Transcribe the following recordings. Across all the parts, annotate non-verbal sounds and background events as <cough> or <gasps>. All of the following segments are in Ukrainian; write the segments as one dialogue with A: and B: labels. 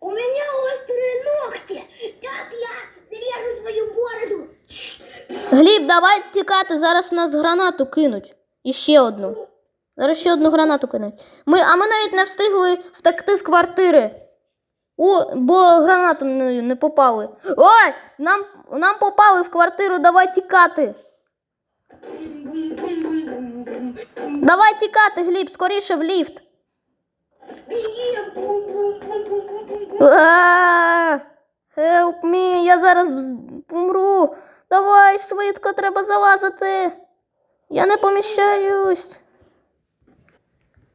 A: У меня острые ногти. Так я срежу свою бороду.
B: Гліб, давай тікати, зараз в нас гранату кинуть. І ще одну. Зараз ще одну гранату кинуть. Ми, а ми навіть не встигли втекти з квартири. О, бо гранату не, не попали. Ой! Нам, нам попали в квартиру, давай тікати. Давай тікати, Гліб, скоріше в ліфт. Help me, я зараз помру. Давай, швидко, треба залазити. Я не поміщаюсь.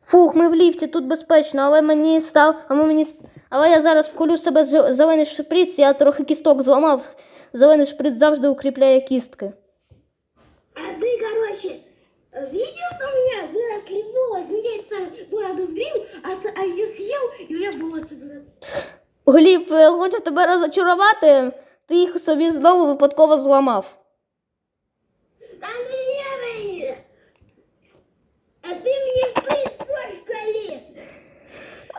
B: Фух, ми в ліфті, тут безпечно, але мені став. А мені... Але я зараз вколю себе зелений шприц, я трохи кісток зламав. Зелений шприц завжди укріпляє кістки.
A: А ты, короче, видел, что у меня выросли волосы? Ну, я сам бороду сбрил, а, с- а ее съел, и у меня волосы выросли.
B: Гліб, е, хочу тебе розочарувати, ти їх собі знову випадково зламав.
A: Да не, А ты мне шприц в шкале.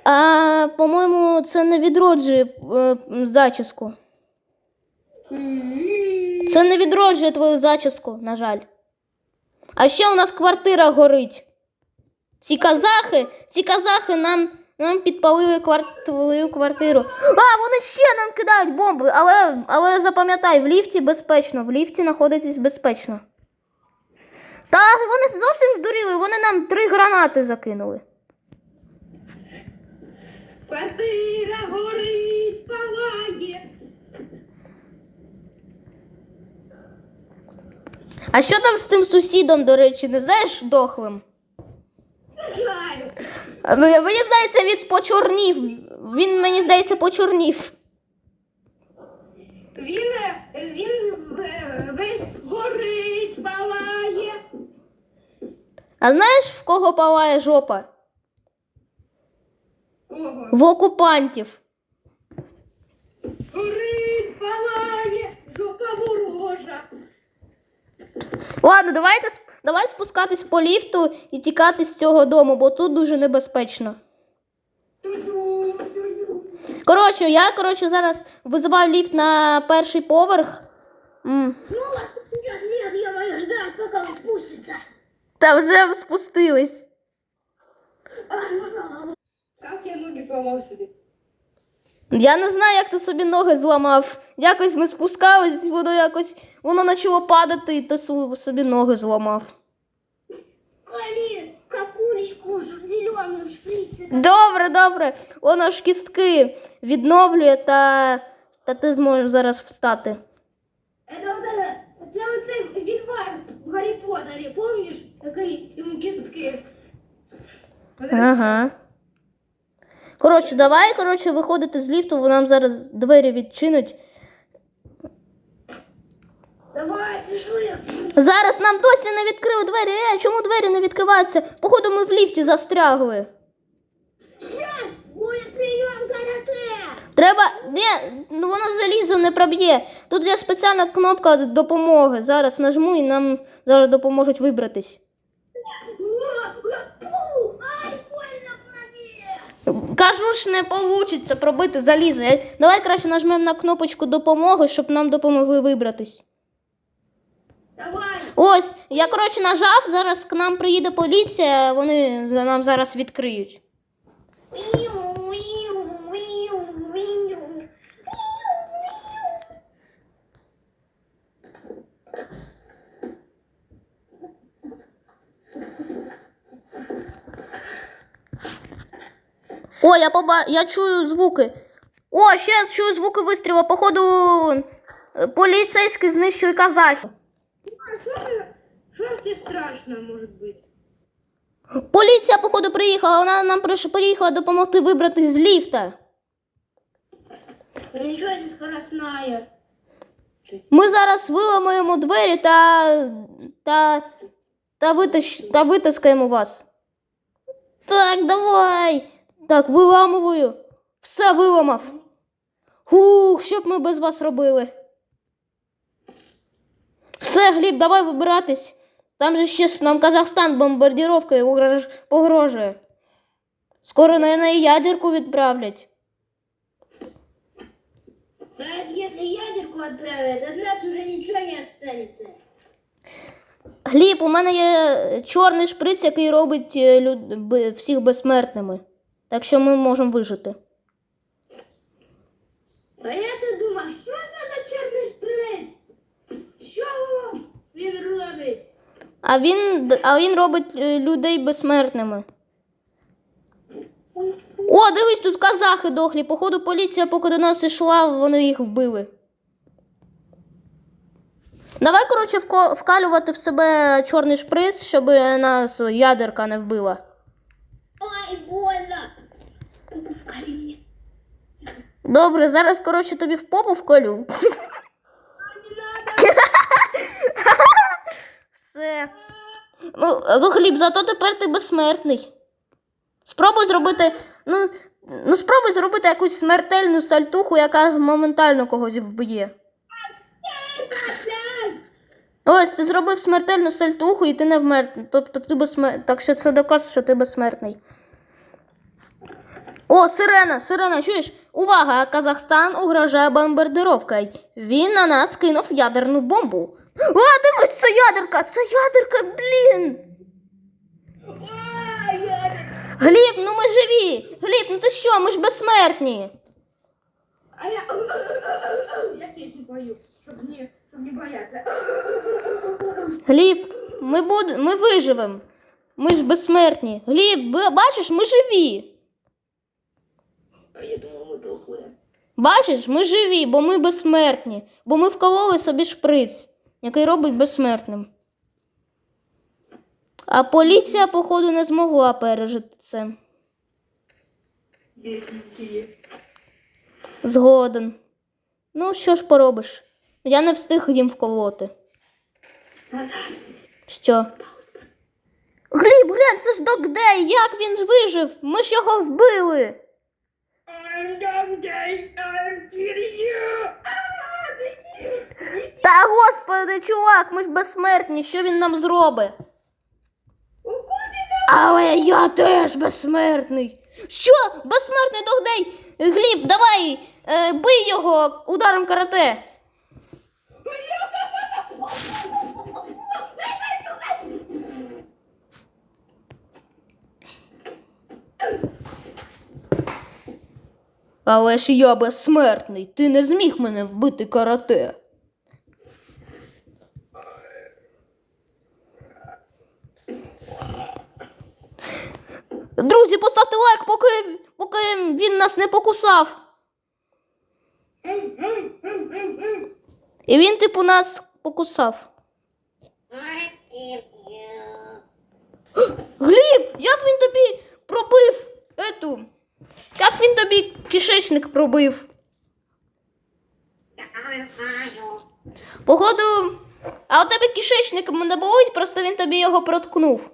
B: А, по-моєму, це не відроджує е, зачіску. Це не відроджує твою зачіску, на жаль. А ще у нас квартира горить. Ці казахи, ці казахи нам, нам підпалили твою квартиру. А, вони ще нам кидають бомби, але, але запам'ятай, в ліфті безпечно, в ліфті знаходитись безпечно. Та вони зовсім здуріли, вони нам три гранати закинули.
A: Квартира горить, палає.
B: А що там з тим сусідом, до речі, не знаєш дохлим?
A: Не знаю.
B: Ну, Мені здається, він почорнів. Він, мені здається, почорнів.
A: Він, е, він е, весь горить, палає.
B: А знаєш, в кого палає жопа?
A: Ого.
B: В окупантів.
A: Горить, палає, жопа ворожа.
B: Ладно, давайте давай спускатись по ліфту і тікати з цього дому, бо тут дуже небезпечно. Коротше, я коротше, зараз визиваю ліфт на перший поверх. М,
A: Снова 50 лет я ждать, пока он спустится.
B: Та вже спустились.
A: А, назад. Как я ноги сломал себе?
B: Я не знаю, як ти собі ноги зламав. Якось ми спускались, воно якось воно почало падати, і ти собі ноги зламав.
A: Какулечку.
B: Добре, добре. Воно ж кістки відновлює та, та ти зможеш зараз встати.
A: Это це оце відвар в Гаррі Поттері, помниш? Такий йому кістки.
B: Ага. Коротше, давай, коротше, виходити з ліфту, бо нам зараз двері відчинять.
A: Давай, пішли.
B: Зараз нам досі не відкрили двері. Е, чому двері не відкриваються? Походу, ми в ліфті застрягли.
A: Карате.
B: Треба. Ні, ну воно залізо не проб'є. Тут є спеціальна кнопка допомоги. Зараз нажму і нам зараз допоможуть вибратись.
A: О, о, пу, Ай, больно в ноге.
B: Кажу ж, не вийде пробити залізо. Я- Давай краще нажмемо на кнопочку допомоги, щоб нам допомогли вибратись.
A: Давай.
B: Ось, я коротше нажав, зараз к нам приїде поліція, вони нам зараз відкриють. О, я поба... я чую звуки. О, ще я чую звуки вистрілу. Походу, е, поліцейський знищує казахів.
A: Что, что страшно может быть?
B: Поліція, походу, приїхала, вона нам приїхала допомогти вибратись з ліфта.
A: Здесь.
B: Ми зараз виламаємо двері та. та. та, витащ... та витискаємо вас. Так, давай. Так, виламую. Все виламав. Ух, що б ми без вас робили? Все, Гліб, давай вибиратись. Там же ще нам Казахстан бомбардировкою угрож- погрожує. Скоро, наверное, і ядерку відправлять.
A: Если ядерку отправят, от нас уже ничего не останется.
B: Гліб, у мене є чорний шприц, який робить е, люд... всіх безсмертними. Так що ми можемо вижити.
A: А я-то думав, що це за чорний шприц? Що він робить?
B: А він, а він робить е, людей безсмертними. О, дивись, тут казахи дохлі. Походу, поліція, поки до нас йшла, вони їх вбили. Давай, коротше, вкалювати в себе чорний шприц, щоб нас ядерка не вбила.
A: Ой, больно.
B: Добре, зараз, коротше, тобі в попу вколю. Все. Ну, ну, хліб, зато тепер ти безсмертний. Спробуй зробити. Ну, ну спробуй зробити якусь смертельну сальтуху, яка моментально когось вб'є. Ось, ти зробив смертельну сальтуху і ти не вмер. Тобто ти безсмертний. Так що це доказ, що ти безсмертний. О, сирена, сирена, чуєш? Увага! Казахстан угрожає бомбардировкою. Він на нас кинув ядерну бомбу. А, дивись, це ядерка! Це ядерка, блін! Гліб, ну ми живі! Гліб, ну ти що, ми ж безсмертні.
A: А я... Я песню пою, чтобы не, чтоб не бояться.
B: Гліб, ми, буд... ми виживемо. Ми ж безсмертні. Гліб, бачиш, ми живі.
A: А я думал, мы дохлые.
B: Бачиш, ми живі, бо ми безсмертні, бо ми вкололи собі шприц, який робить безсмертним. А поліція, походу, не змогла пережити це. Згоден. Ну, що ж поробиш? Я не встиг їм вколоти. Що? Гліб, глянь, це ж Докдей, як він ж вижив? Ми ж його вбили.
A: Dogday, I'm.
B: Та господи, чувак, ми ж безсмертні, що він нам зробить? Але я теж безсмертний. Що? Безсмертний Догдей? Гліб, давай, е, бий його ударом карате. Але ж я безсмертний, ти не зміг мене вбити карате. Друзі, поставте лайк, поки, поки він нас не покусав. І він, типу, нас покусав. Гліб, як він тобі пробив ету? Як він тобі кишечник пробив?
A: Я не знаю.
B: Походу, а у тебе кишечник не болить, просто він тобі його проткнув.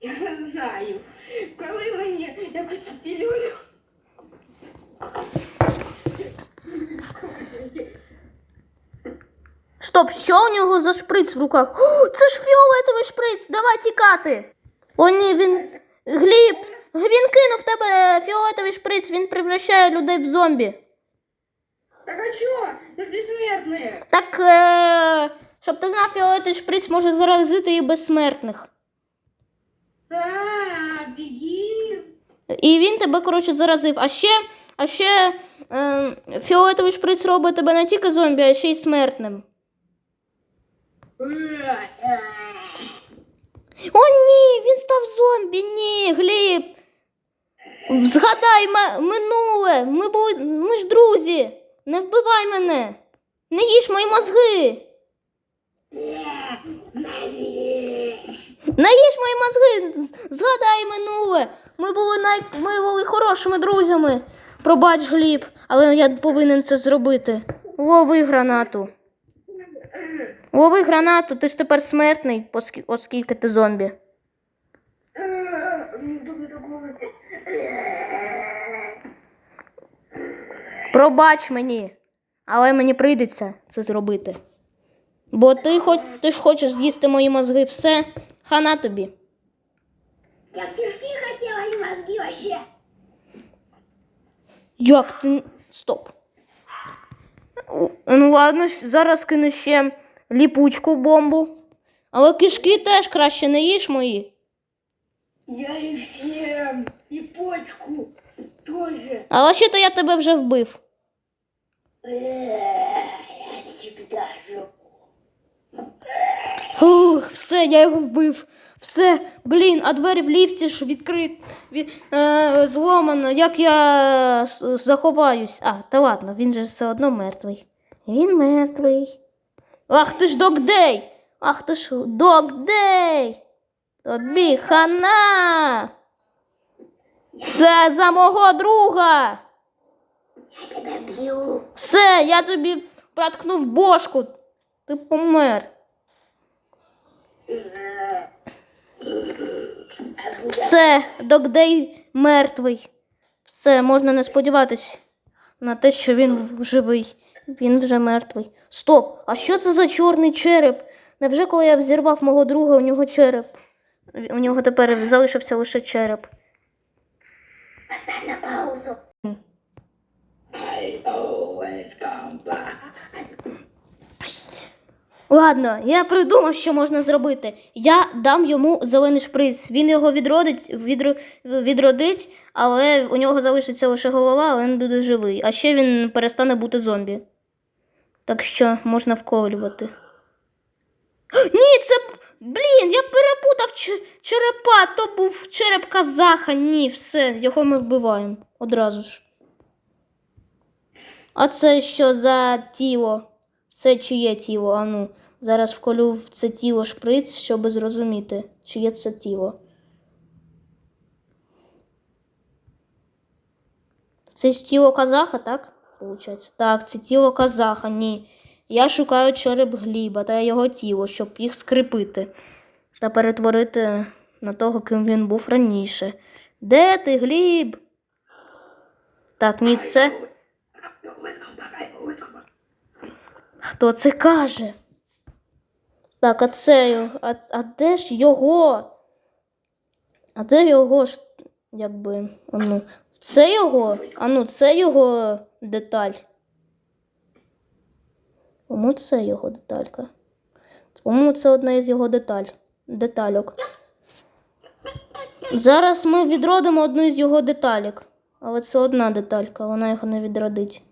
A: Я не знаю. Коли мені якусь пілюлю.
B: Стоп, що у нього за шприц в руках? О, це ж фіолетовий шприц, давай тікати. О, ні, він. Гліб, він кинув в тебе фіолетовий шприц, він превращає людей в зомбі.
A: Так а чё? Ты бессмертные.
B: Так, е... щоб ти знав, фіолетовий шприц може заразити і безсмертних.
A: А, беги.
B: І він тебе, коротше, заразив. А ще, а ще е... фіолетовий шприц робить тебе не тільки зомбі, а ще й смертним. О, ні, він став зомбі. Ні, Гліб. Згадай минуле. Ми були. Ми ж друзі. Не вбивай мене. Не їж мої мозги. Не їж мої мозги. Згадай минуле. Ми були най... ми були хорошими друзями. Пробач, Гліб, але я повинен це зробити. Лови гранату. Лови гранату, ти ж тепер смертний, оскільки ти зомбі. Пробач мені, але мені прийдеться це зробити. Бо ти, хоч, ти ж хочеш з'їсти мої мозги, все, хана тобі.
A: Я кишки хотела, а не мозги вообще.
B: Як ти. Стоп. Ну ладно, зараз кину ще ліпучку бомбу. Але кишки теж краще не їж мої.
A: Я их съем. И почку тоже.
B: Але ще то я тебе вже вбив.
A: Я тебе даже.
B: Ух, все, я його вбив. Все, блін, а двері в ліфті ж відкрит, від, е, зломано. Як я заховаюсь? А, та ладно, він же все одно мертвий. Він мертвий. Ах ти ж догдей! Ах ти ж догдей! Тобі хана! Це за мого друга!
A: Я тебя бью.
B: Все, я тобі проткнув бошку. Ти помер. Все, Догдей мертвий. Все, можна не сподіватись на те, що він живий. Він вже мертвий. Стоп! А що це за чорний череп? Невже коли я взірвав мого друга, у нього череп? У нього тепер залишився лише череп.
A: Поставь на паузу. I always come back.
B: Ладно, я придумав, що можна зробити. Я дам йому зелений шприц. Він його відродить, відро, відродить, але у нього залишиться лише голова, але він буде живий. А ще він перестане бути зомбі. Так що можна вколювати. <gasps> Ні, це. Блін, я перепутав черепа, то був череп казаха. Ні, все, його ми вбиваємо одразу ж. А це що за тіло? Це чиє тіло? Ану, зараз вколю в це тіло шприц, щоб зрозуміти, чиє це тіло. Це тіло казаха, так? Получається. Так, це тіло казаха, ні. Я шукаю череп гліба та його тіло, щоб їх скріпити та перетворити на того, ким він був раніше. Де ти, гліб? Так, ні, це. Хто це каже? Так, а це а, а де ж його? А де його ж, якби, а ну, це його? А ну, це його деталь. Тому це його деталька. Тому це одна із його деталь. Детальок. Зараз ми відродимо одну із його деталік. Але це одна деталька, вона його не відродить.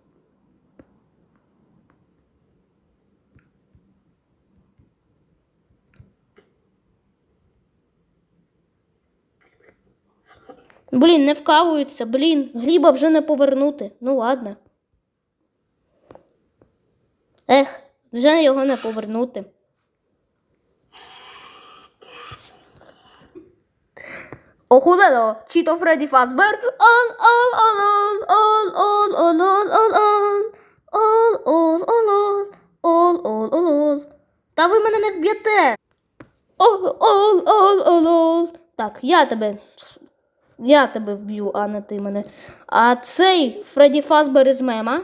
B: Блін, не вкалується, блін, гліба вже не повернути. Ну ладно. Ех, вже його не повернути. Охудено, Чіто Фредді Фазбер. Ол, ол, ол, ол, ол, ол, ол, ол, ол, ол, ол, ол, ол, ол, ол, ол. Та ви мене не вб'єте. Ол, ол, ол, ол, ол. Так, я тебе я тебе вб'ю, а не ти мене. А цей Фредді Фазбер із мема.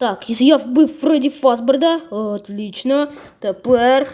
B: Так, я вбив Фредді Фасберда. Отлично. Тепер